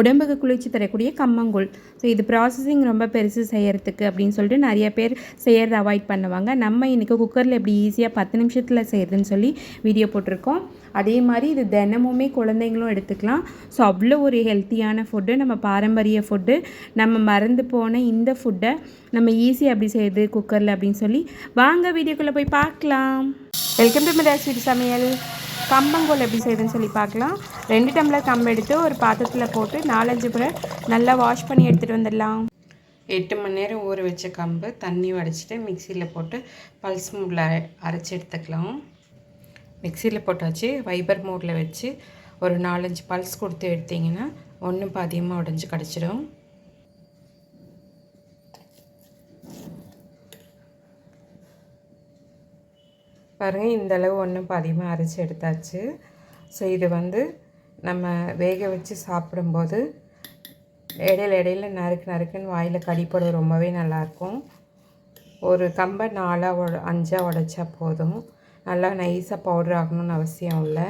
உடம்புக்கு குளிர்ச்சி தரக்கூடிய கம்மங்கூழ். ஸோ இது ப்ராசஸிங் ரொம்ப பெருசு செய்கிறதுக்கு அப்படின்னு சொல்லிட்டு நிறைய பேர் செய்கிறத அவாய்ட் பண்ணுவாங்க. நம்ம இன்றைக்கி குக்கரில் எப்படி ஈஸியாக பத்து நிமிஷத்தில் செய்யறதுன்னு சொல்லி வீடியோ போட்டிருக்கோம். அதே மாதிரி இது தினமுமே குழந்தைங்களும் எடுத்துக்கலாம். ஸோ அவ்வளோ ஒரு ஹெல்த்தியான ஃபுட்டு நம்ம பாரம்பரிய ஃபுட்டு நம்ம மறந்து போன இந்த ஃபுட்டை நம்ம ஈஸியாக எப்படி செய்யுது குக்கரில் அப்படின்னு சொல்லி வாங்க வீடியோக்குள்ளே போய் பார்க்கலாம். வெல்கம் டு மிராஸ் வீட்டு சமையல். கம்பங்கூழ் எப்படி செய்யுதுன்னு சொல்லி பார்க்கலாம். ரெண்டு டம்ளர் கம்பு எடுத்து ஒரு பாத்திரத்தில் போட்டு நாலஞ்சு முறை நல்லா வாஷ் பண்ணி எடுத்துகிட்டு வந்துடலாம். எட்டு மணி நேரம் ஊற வச்ச கம்பு தண்ணி வடிச்சிட்டு மிக்சியில் போட்டு பல்ஸ் மூடில் அரைச்சி எடுத்துக்கலாம். மிக்சியில் போட்டாச்சு வைபர் மூடில் வச்சு ஒரு நாலஞ்சு பல்ஸ் கொடுத்து எடுத்திங்கன்னா ஒன்றும் பாதியமாக உடஞ்சி கிடச்சிடும். பாருங்கள் இந்த அளவு ஒன்றும் பாதியமாக அரைச்சி எடுத்தாச்சு. ஸோ இது வந்து நம்ம வேக வச்சு சாப்பிடும்போது இடையில இடையில நறுக்கு நறுக்குன்னு வாயில் கடிப்படுறது ரொம்பவே நல்லாயிருக்கும் ஒரு கம்பை நாலாக உட அஞ்சாக உடைச்சா போதும். நல்லா நைஸாக பவுடர் ஆகணும்னு அவசியம் இல்லை.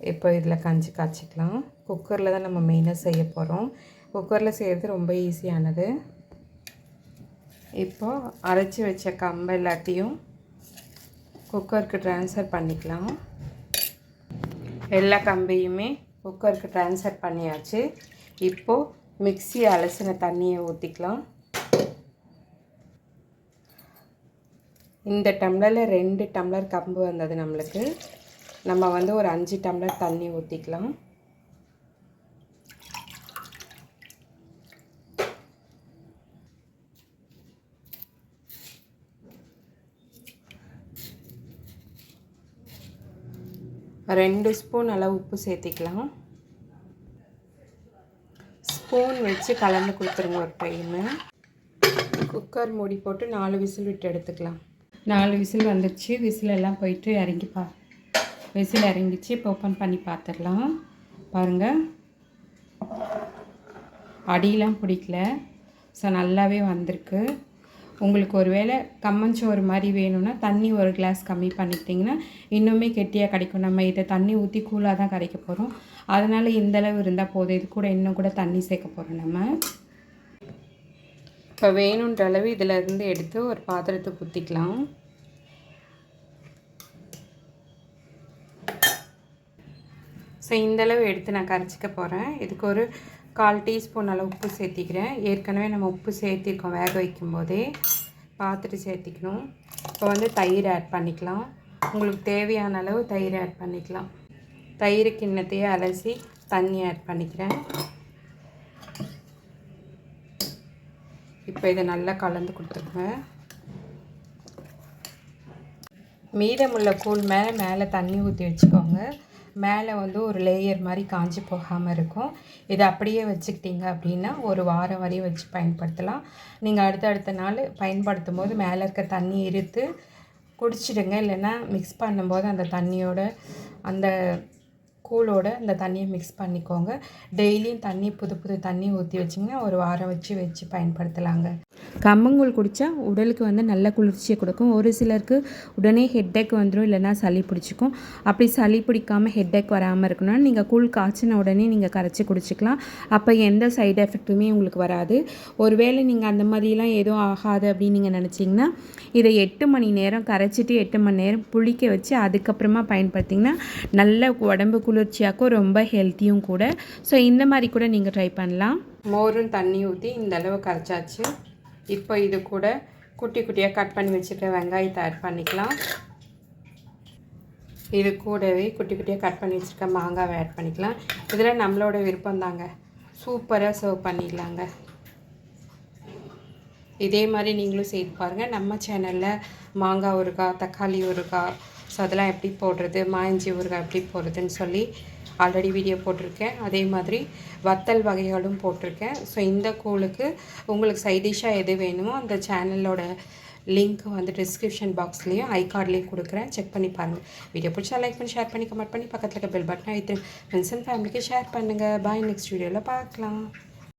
இப்போ இதில் கஞ்சி காய்ச்சிக்கலாம். குக்கரில் தான் நம்ம மெயினாக செய்ய போகிறோம் குக்கரில் செய்கிறது ரொம்ப ஈஸியானது இப்போது அரைச்சி வச்ச கம்பை எல்லாத்தையும் குக்கருக்கு ட்ரான்ஸ்ஃபர் பண்ணிக்கலாம். எல்லா கம்பையுமே குக்கருக்கு ட்ரான்ஸ்ஃபர் பண்ணியாச்சு. இப்போது மிக்சி அலசின தண்ணியை ஊற்றிக்கலாம் இந்த டம்ளரில் ரெண்டு டம்ளர் கம்பு வந்தது நம்மளுக்கு. நம்ம வந்து ஒரு அஞ்சு டம்ளர் தண்ணி ஊற்றிக்கலாம் ரெண்டு ஸ்பூன் அளவு உப்பு சேர்த்திக்கலாம். ஸ்பூன் வச்சு கலந்து கொடுத்துருங்க ஒரு டைமு. குக்கர் மூடி போட்டு நாலு விசில் விட்டு எடுத்துக்கலாம். நாலு விசில் வந்துடுச்சு விசில் எல்லாம் போயிட்டு இறங்கி பா விசில் இறங்கிச்சு. இப்போ ஓப்பன் பண்ணி பார்த்துடலாம். பாருங்கள் அடியெலாம் பிடிக்கல. ஸோ நல்லாவே வந்திருக்கு. உங்களுக்கு ஒரு வேளை கம்மஞ்சோறு மாதிரி வேணும்னா தண்ணி ஒரு கிளாஸ் கம்மி பண்ணிக்கிட்டிங்கன்னா இன்னுமே கெட்டியாக கிடைக்கும். நம்ம இதை தண்ணி ஊற்றி கூலாக தான் கிடைக்க போகிறோம் அதனால் இந்தளவு இருந்தால் போதும். இது கூட இன்னும் கூட தண்ணி சேர்க்க போகிறோம் நம்ம. இப்போ வேணுன்ற அளவு இதில் இருந்து எடுத்து ஒரு பாத்திரத்துக்கு ஊற்றிக்கலாம் ஸோ இந்தளவு எடுத்து நான் கரைச்சிக்க போகிறேன் இதுக்கு ஒரு கால் டீஸ்பூன் அளவு உப்பு சேர்த்திக்கிறேன். ஏற்கனவே நம்ம உப்பு சேர்த்திருக்கோம் வேக வைக்கும் போதே பார்த்துட்டு சேர்த்திக்கணும். இப்போ வந்து தயிர் ஆட் பண்ணிக்கலாம். உங்களுக்கு தேவையான அளவு தயிர் ஆட் பண்ணிக்கலாம். தயிர் கிண்ணத்தையே அலசி தண்ணி ஆட் பண்ணிக்கிறேன். இப்போ இதை நல்லா கலந்து கொடுத்துருங்க மீதமுள்ள கூழ் மேலே மேலே தண்ணி ஊற்றி வச்சுக்கோங்க. மேலே வந்து ஒரு லேயர் மாதிரி காஞ்சி போகாமல் இருக்கும். இதை அப்படியே வச்சுக்கிட்டிங்க அப்படின்னா ஒரு வாரம் வரையும் வச்சு பயன்படுத்தலாம். நீங்கள் அடுத்தடுத்த நாள் பயன்படுத்தும் போது மேலே இருக்க தண்ணி இருத்து குடிச்சிடுங்க. இல்லைன்னா மிக்ஸ் பண்ணும்போது அந்த தண்ணியோட அந்த கூழோட இந்த தண்ணியை மிக்ஸ் பண்ணிக்கோங்க. டெய்லியும் தண்ணி புது புது தண்ணி ஊற்றி வச்சிங்கன்னா ஒரு வாரம் வச்சு வச்சு பயன்படுத்தலாங்க. கம்மங்கூழ் குடித்தா உடலுக்கு வந்து நல்ல குளிர்ச்சியை கொடுக்கும். ஒரு சிலருக்கு உடனே ஹெட்டேக் வந்துடும் இல்லைன்னா சளி பிடிச்சிக்கும். அப்படி சளி பிடிக்காமல் ஹெட்டேக் வராமல் இருக்கணும்னா நீங்கள் கூழ் காய்ச்சின உடனே நீங்கள் கரைச்சி குடிச்சிக்கலாம். அப்போ எந்த சைடு எஃபெக்ட்டுமே உங்களுக்கு வராது. ஒருவேளை நீங்கள் அந்த மாதிரிலாம் எதுவும் ஆகாது அப்படின்னு நீங்கள் நினச்சிங்கன்னா இதை எட்டு மணி நேரம் கரைச்சிட்டு எட்டு மணி நேரம் புளிக்க வச்சு அதுக்கப்புறமா பயன்படுத்திங்கன்னா நல்ல உடம்புக்கு குளிர்ச்சியாக்கும் ரொம்ப ஹெல்த்தியும் கூட. ஸோ இந்த மாதிரி கூட நீங்கள் ட்ரை பண்ணலாம். மோரும் தண்ணி ஊற்றி இந்த அளவு கரைச்சாச்சு. இப்போ இது கூட குட்டி குட்டியாக கட் பண்ணி வச்சுருக்க வெங்காயத்தை ஆட் பண்ணிக்கலாம். இது கூடவே குட்டி குட்டியாக கட் பண்ணி வச்சுருக்க மாங்காவை ஆட் பண்ணிக்கலாம். இதில் நம்மளோட விருப்பம் தாங்க. சூப்பராக சர்வ் பண்ணிடலாங்க. இதே மாதிரி நீங்களும் செய்து பாருங்கள் நம்ம சேனலில் மாங்காய் ஊறுகாய் தக்காளி ஊறுகாய் ஸோ அதெல்லாம் எப்படி போடுறது? மாயஞ்சி ஊறுகாய் எப்படி போடுறதுன்னு சொல்லி ஆல்ரெடி வீடியோ போட்டிருக்கேன். அதே மாதிரி வத்தல் வகைகளும் போட்டிருக்கேன். ஸோ இந்த கூழுக்கு உங்களுக்கு சைடிஷாக எது வேணுமோ அந்த சேனலோட லிங்க் வந்து டிஸ்கிரிப்ஷன் பாக்ஸ்லேயும் ஐ கார்ட்லேயும் கொடுக்குறேன். செக் பண்ணி பாருங்கள் வீடியோ பிடிச்சா லைக் பண்ணி ஷேர் பண்ணி கமெண்ட் பண்ணி பக்கத்தில் இருக்க பெல் பட்டனை வைத்து ஃப்ரெண்ட்ஸ் அண்ட் ஃபேமிலிக்கு ஷேர் பண்ணுங்கள் பாய் நெக்ஸ்ட் வீடியோவில் பார்க்கலாம்.